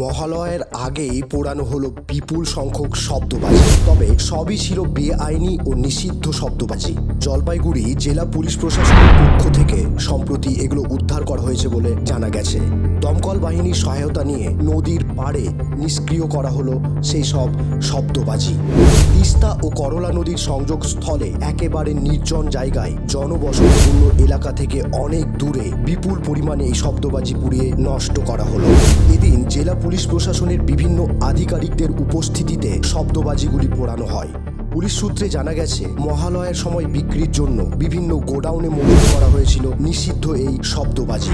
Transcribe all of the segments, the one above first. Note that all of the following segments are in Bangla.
মহালয়ের আগেই পোড়ানো হলো বিপুল সংখ্যক শব্দবাজি। তবে সবই ছিল বেআইনি ও নিষিদ্ধ শব্দবাজি। জলপাইগুড়ি জেলা পুলিশ প্রশাসনের পক্ষ থেকে সম্প্রতি এগুলো উদ্ধার করা হয়েছে বলে জানা গেছে। দমকল বাহিনীর সহায়তা নিয়ে নদীর পাড়ে নিষ্ক্রিয় করা হলো সেই সব শব্দবাজি। তিস্তা ও করলা নদীর সংযোগ স্থলে একেবারে নির্জন জায়গায় জনবসতিপূর্ণ এলাকা থেকে অনেক দূরে বিপুল পরিমাণে এই শব্দবাজি পুড়িয়ে নষ্ট করা হলো। এদিন জেলা পুলিশ প্রশাসনের বিভিন্ন আধিকারিকদের উপস্থিতিতে শব্দবাজিগুলি পোড়ানো হয়। পুলিশ সূত্রে জানা গেছে, মহালয়ের সময় বিক্রির জন্য বিভিন্ন গোডাউনে মজুত করা হয়েছিল নিষিদ্ধ এই শব্দবাজি।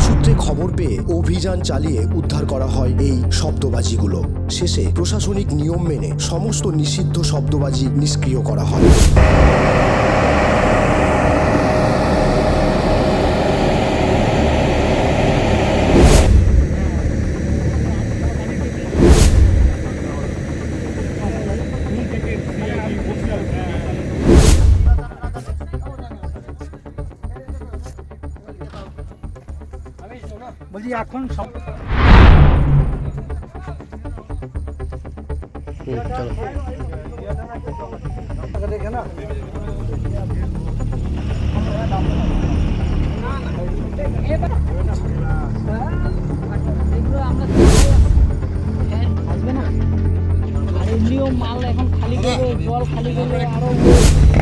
সূত্রে খবর পেয়ে অভিযান চালিয়ে উদ্ধার করা হয় এই শব্দবাজিগুলো। শেষে প্রশাসনিক নিয়ম মেনে সমস্ত নিষিদ্ধ শব্দবাজি নিষ্ক্রিয় করা হয়। বলছি এখন সব দেখে মাল এখন খালি করবে জল খালি করলে আরও